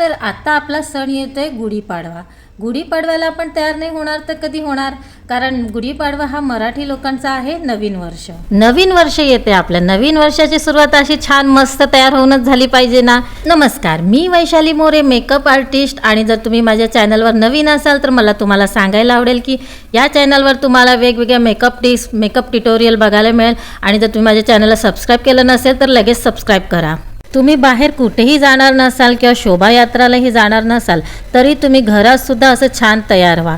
तर आता आपला सण येतोय गुढीपाडवा गुढीपाडव्याला आपण तयार नाही होणार तर कधी होणार? कारण गुढीपाडवा हा मराठी लोकांचा आहे नवीन वर्ष. नवीन वर्ष येते आपल्या नवीन वर्षाची सुरुवात अशी छान मस्त तयार होऊनच झाली पाहिजे ना? नमस्कार. मी वैशाली मोरे मेकअप आर्टिस्ट आणि जर तुम्ही माझ्या चॅनलवर नवीन असाल तर मला तुम्हाला सांगायला आवडेल की या चॅनलवर तुम्हाला वेगवेगळ्या मेकअप टिप्स मेकअप ट्युटोरियल बघायला मिळेल. आणि जर तुम्ही माझ्या चॅनलला सबस्क्राईब केलं नसेल तर लगेच सबस्क्राईब करा. तुम्ही बाहेर कुठेही जाणार नसाल किंवा शोभायात्रालाही जाणार नसाल तरी तुम्ही घरातसुद्धा असं छान तयार व्हा.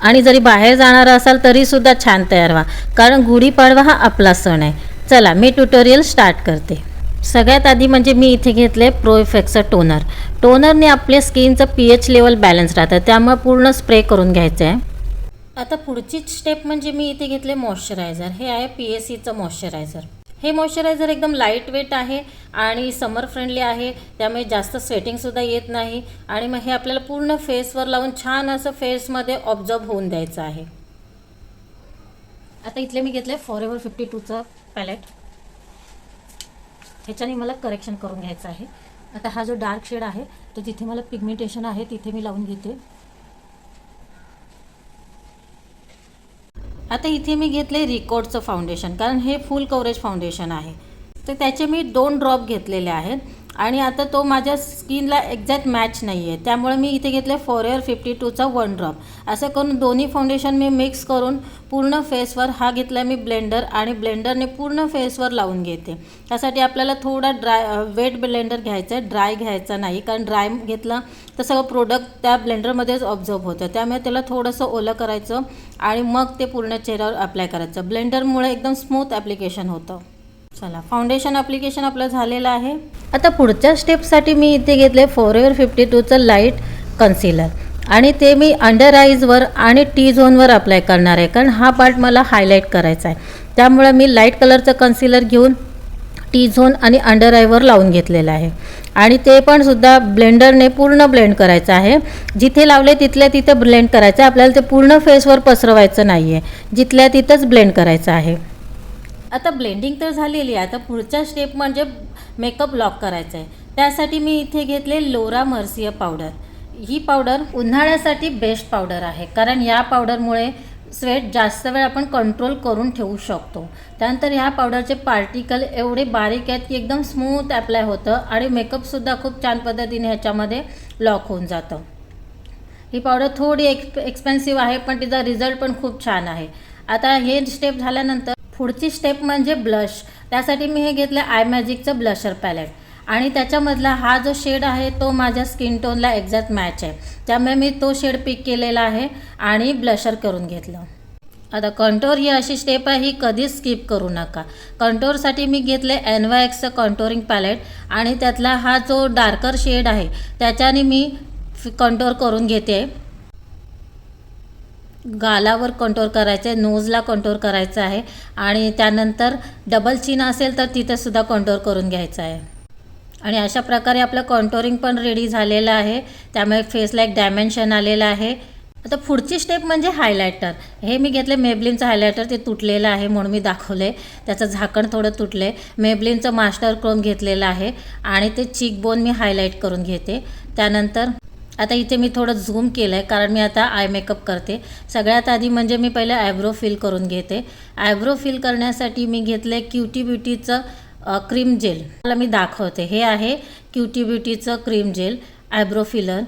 आणि जरी बाहेर जाणार असाल तरीसुद्धा छान तयार व्हा. कारण गुढीपाडवा हा आपला सण आहे. चला मी ट्युटोरियल स्टार्ट करते. सगळ्यात आधी म्हणजे मी इथे घेतले प्रोइफेक्सचं टोनर टोनरने आपल्या स्किनचं पी एच लेवल बॅलन्स राहतं. त्यामुळे पूर्ण स्प्रे करून घ्यायचं आहे. आता पुढची स्टेप म्हणजे मी इथे घेतले मॉइश्चरायझर हे आहे पी एस सीचं मॉइश्चरायझर हे मॉइश्चरायझर एकदम लाइट वेट आहे आणि समर फ्रेंडली आहे. त्यामुळे जास्त स्वेटिंगसुद्धा येत नाही. आणि मग हे आपल्याला पूर्ण फेसवर लावून छान असं फेसमध्ये ऑब्झर्व होऊन द्यायचं आहे. आता इथले मी घेतलं आहे फॉर एव्हर फिफ्टी टूचं पॅलेट ह्याच्याने मला करेक्शन करून घ्यायचं आहे. आता हा जो डार्क शेड आहे तो जिथे मला पिगमेंटेशन आहे तिथे मी लावून घेते. आता इथे मी घेतले रिकॉर्डचं फाउंडेशन कारण हे फुल कव्हरेज फाउंडेशन आहे. तर त्याचे मी दोन ड्रॉप घेतलेले आहेत. आणि आता तो माझ्या स्किनला एक्झॅक्ट मॅच नाही आहे. त्यामुळे मी इथे घेतले फॉरेअर फिफ्टी टूचा वन ड्रॉप असं करून दोन्ही फाउंडेशन मी मिक्स करून पूर्ण फेसवर हा घेतला मी ब्लेंडर आणि ब्लेंडरने पूर्ण फेसवर लावून घेते. त्यासाठी आपल्याला थोडा ड्राय वेट ब्लेंडर घ्यायचा आहे. ड्राय घ्यायचा नाही. कारण ड्राय घेतला तर सगळं प्रोडक्ट त्या ब्लेंडरमध्येच ऑब्झर्व होतं. त्यामुळे त्याला थोडंसं ओलं करायचं आणि मग ते पूर्ण चेहऱ्यावर अप्लाय करायचं. ब्लेंडरमुळे एकदम स्मूथ ॲप्लिकेशन होतं. चला फाउंडेशन अप्लिकेशन आपलं झालेलं आहे. आता पुढच्या स्टेपसाठी मी इथे घेतले फोर एवर फिफ्टी टूचं लाइट कन्सिलर आणि ते मी अंडर आईजवर आणि टी झोनवर अप्लाय करणार आहे कारण हा पार्ट मला हायलाईट करायचा आहे. त्यामुळे मी लाइट कलरचं कन्सिलर घेऊन टी झोन आणि अंडर आयवर लावून घेतलेलं आहे. आणि ते पण सुद्धा ब्लेंडरने पूर्ण ब्लेंड करायचं आहे. जिथे लावले तिथल्या तिथं ब्लेंड करायचं आहे. आपल्याला ते पूर्ण फेसवर पसरवायचं नाही आहे जिथल्या तिथंच ब्लेंड करायचं आहे. आता ब्लेंडिंग तर झालेली आहे. आता पुढचा स्टेप म्हणजे मेकअप लॉक करायचा आहे. त्यासाठी मी इथे घेतले लोरा मर्सिया पावडर ही पावडर उन्हाळ्यासाठी बेस्ट पावडर आहे. कारण या पावडरमुळे स्वेट जास्त वेळ आपण कंट्रोल करून ठेवू शकतो. त्यानंतर ह्या पावडरचे पार्टिकल एवढे बारीक आहेत की एकदम स्मूथ ॲप्लाय होतं आणि मेकअपसुद्धा खूप छान पद्धतीने ह्याच्यामध्ये लॉक होऊन जातं. ही पावडर थोडी एक्स एक्सपेन्सिव्ह आहे पण तिचा रिझल्ट पण खूप छान आहे. आता हे स्टेप झाल्यानंतर पुढची स्टेप म्हणजे ब्लश त्यासाठी मी हे घेतलं आय मॅजिकचं ब्लशर पॅलेट आणि त्याच्यामधला हा जो शेड आहे तो माझ्या स्किन टोनला एक्झॅक्ट मॅच आहे. त्यामुळे मी तो शेड पिक केलेला आहे आणि ब्लशर करून घेतलं. आता कंटोर ही अशी स्टेप आहे ही कधीच स्किप करू नका. कंटोरसाठी मी घेतले एन वाय एक्सचं कंटोरिंग पॅलेट आणि त्यातला हा जो डार्कर शेड आहे त्याच्याने मी कंटोर करून घेते. गालावर कंट्रोल करायचं आहे नोजला कंट्रोल करायचं आहे आणि त्यानंतर डबल चिन असेल तर तिथेसुद्धा कंट्रोल करून घ्यायचं आहे. आणि अशा प्रकारे आपलं कॉन्टोरिंग पण रेडी झालेलं आहे. त्यामुळे फेसला एक डायमेन्शन आलेलं आहे. आता पुढची स्टेप म्हणजे हायलायटर हे मी घेतले मेबलिनचं हायलायटर ते तुटलेलं आहे म्हणून मी दाखवले त्याचं झाकण थोडं तुटले मेबलिनचं मास्टर क्रोम घेतलेलं आहे आणि ते चीक बोन मी हायलाईट करून घेते. त्यानंतर आता इथे मी थोडं झूम केलं आहे कारण मी आता आय मेकअप करते. सगळ्यात आधी म्हणजे मी पहिले आयब्रो फिल करून घेते. आयब्रो फिल करण्यासाठी मी घेतलं आहे क्युटी ब्युटीचं क्रीम जेल मला मी दाखवते. हे आहे क्युटी ब्युटीचं क्रीम जेल आयब्रो फिलर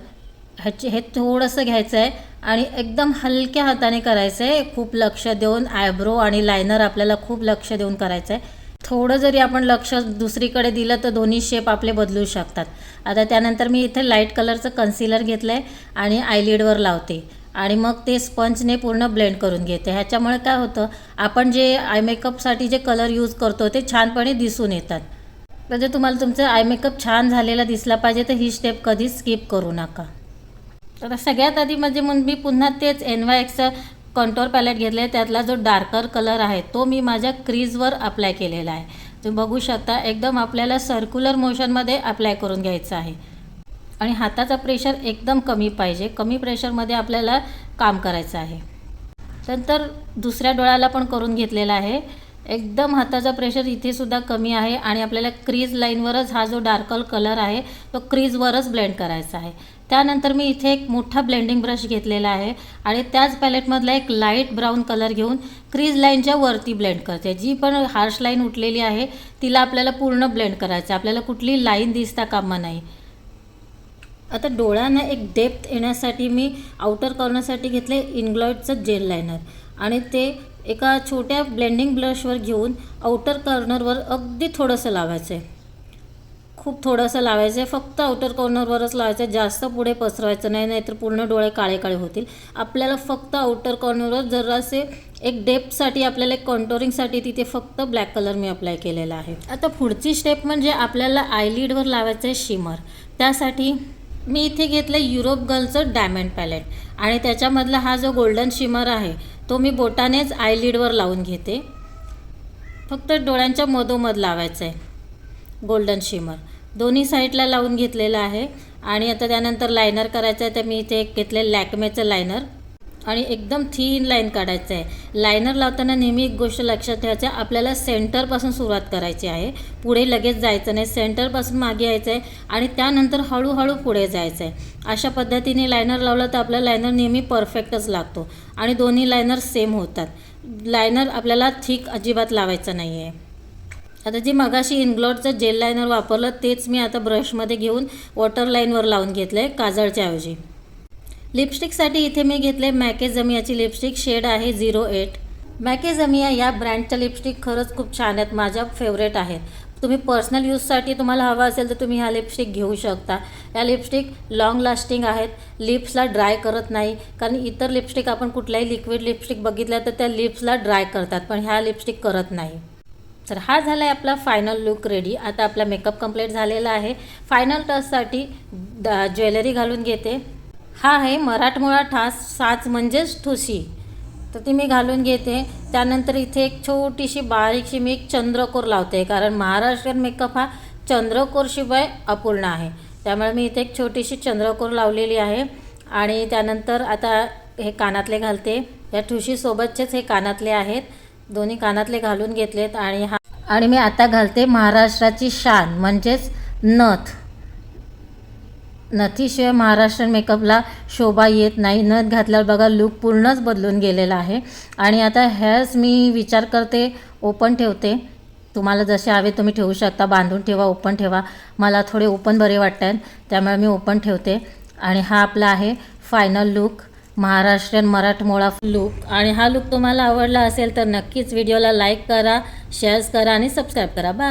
ह्याचे हे थोडंसं घ्यायचं आहे आणि एकदम हलक्या हाताने करायचं आहे खूप लक्ष देऊन आयब्रो आणि लायनर आपल्याला खूप लक्ष देऊन करायचं आहे थोडं जरी आपण लक्ष दुसरीकडे दिलं तर दोन्ही शेप आपले बदलू शकतात. आता त्यानंतर मी इथे लाइट कलरचं कन्सिलर घेतलं आहे आणि आयलिडवर लावते. आणि मग ते स्पंजने पूर्ण ब्लेंड करून घेते. ह्याच्यामुळे काय होतं आपण जे आय मेकअपसाठी जे कलर यूज करतो ते छानपणे दिसून येतात. म्हणजे तुम्हाला तुमचं आय मेकअप छान झालेला दिसला पाहिजे तर ही स्टेप कधीच स्किप करू नका. तर सगळ्यात आधी म्हणजे मग मी पुन्हा तेच एन वाय एक्सचं कंटोर पॅलेट घेतले आहे त्यातला जो डार्कर कलर आहे तो मी माझ्या क्रीजवर अप्लाय केलेला आहे. तुम्ही बघू शकता एकदम आपल्याला सर्क्युलर मोशनमध्ये अप्लाय करून घ्यायचं आहे. आणि हाताचा प्रेशर एकदम कमी पाहिजे कमी प्रेशरमध्ये आपल्याला काम करायचं आहे. नंतर दुसऱ्या डोळ्याला पण करून घेतलेलं आहे. एकदम हाताचा प्रेशर इथेसुद्धा कमी आहे आणि आपल्याला क्रीज लाईनवरच हा जो डार्कल कलर आहे तो क्रीजवरच ब्लेंड करायचा आहे. त्यानंतर मी इथे एक मोठा ब्लेंडिंग ब्रश घेतलेला आहे आणि त्याच पॅलेटमधला एक लाइट ब्राऊन कलर घेऊन क्रीज लाईनच्या वरती ब्लेंड करते. जी पण हार्श लाईन उठलेली आहे तिला आपल्याला पूर्ण ब्लेंड करायचं आहे. आपल्याला कुठली लाईन दिसता कामा नाही. आता डोळ्यांना एक डेप्थ येण्यासाठी मी आउटर कॉर्नरसाठी घेतले इनग्लॉइडचं जेल लायनर आणि ते एका छोट्या ब्लेंडिंग ब्रशवर घेऊन आउटर कॉर्नरवर अगदी थोडंसं लावायचं आहे खूप थोडंसं लावायचं आहे. फक्त आउटर कॉर्नरवरच लावायचं आहे. जास्त पुढे पसरवायचं नाही नाहीतर पूर्ण डोळे काळे काळे होतील. आपल्याला फक्त आउटर कॉर्नरवर जरासे एक डेपसाठी आपल्याला एक कॉन्टोरिंगसाठी तिथे फक्त ब्लॅक कलर मी अप्लाय केलेला आहे. आता पुढची स्टेप म्हणजे आपल्याला आयलिडवर लावायचं आहे शिमर त्यासाठी मी इथे घेतलं युरोप गर्लचं डायमंड पॅलेट आणि त्याच्यामधला हा जो गोल्डन शिमर आहे तो मी बोटानेच आयलिडवर लावून घेते. फक्त डोळ्यांच्या मधोमध लावायचं आहे. गोल्डन शिमर दोन्ही साईडला लावून घेतलेलं आहे. आणि आता त्यानंतर लायनर करायचं आहे तर मी इथे एक घेतले लॅकमेचं लायनर आणि एकदम थीन लाईन काढायचं आहे लायनर लावताना नेहमी एक गोष्ट लक्षात ठेवायची आहे, आपल्याला सेंटरपासून सुरुवात करायची आहे. पुढे लगेच जायचं नाही. सेंटरपासून मागे यायचं आहे आणि त्यानंतर हळूहळू पुढे जायचं आहे अशा पद्धतीने लायनर लावलं तर आपला लायनर नेहमी परफेक्टच लागतो. आणि दोन्ही लायनर सेम होतात. लायनर आपल्याला थिक अजिबात लावायचं नाही आहे आता जे मगाशी इनग्लॉटचं जेल लायनर वापरलं तेच मी आता ब्रशमध्ये घेऊन वॉटर लाईनवर लावून घेतलं आहे काजळच्या ऐवजी. लिपस्टिकसाठी इथे मी घेतले मॅकेजमियाची लिपस्टिक शेड आहे झिरो एट. मॅकेजमिया या ब्रँडच्या लिपस्टिक खरंच खूप छान आहेत माझ्या फेवरेट आहेत. तुम्ही पर्सनल यूजसाठी तुम्हाला हवा असेल तर तुम्ही ह्या लिपस्टिक घेऊ शकता. या लिपस्टिक लाँग लास्टिंग आहेत लिप्सला ड्राय करत नाही कारण इतर लिपस्टिक आपण कुठल्याही लिक्विड लिपस्टिक बघितल्या तर त्या लिप्सला ड्राय करतात पण ह्या लिपस्टिक करत नाही. तर हा झाला आहे आपला फायनल लुक रेडी आता आपला मेकअप कंप्लीट झालेला आहे. फायनल टचसाठी द ज्वेलरी घालून घेते. हा आहे मराठमोळा ठास साच म्हणजेच ठुशी. तर ती मी घालून घेते. त्यानंतर इथे एक छोटीशी बारीकशी मी एक चंद्रकोर लावते. कारण महाराष्ट्रीयन मेकअप हा चंद्रकोरशिवाय अपूर्ण आहे. त्यामुळे मी इथे एक छोटीशी चंद्रकोर लावलेली आहे. आणि त्यानंतर आता हे कानातले घालते. या ठुशीसोबतचेच हे कानातले आहेत. दोन्ही कानातले घालून घेतलेत आणि हा आणि मी आता घालते महाराष्ट्राची शान म्हणजेच नथ. नथीशिवाय महाराष्ट्र मेकअपला शोभा येत नाही. नथ घातल्यावर बघा लूक पूर्णच बदलून गेलेला आहे. आणि आता हेअर्स मी विचार करते ओपन ठेवते. तुम्हाला जसे हवे तुम्ही ठेवू शकता. बांधून ठेवा ओपन ठेवा. मला थोडे ओपन बरे वाटत आहेत त्यामुळे मी ओपन ठेवते. आणि हा आपला आहे फायनल लूक. महाराष्ट्रीयन मराठमोळा लुक आणि हा लुक तुम्हाला आवडला असेल तर नक्कीच व्हिडिओला लाईक करा शेअर्स करा आणि सबस्क्राईब करा. बाय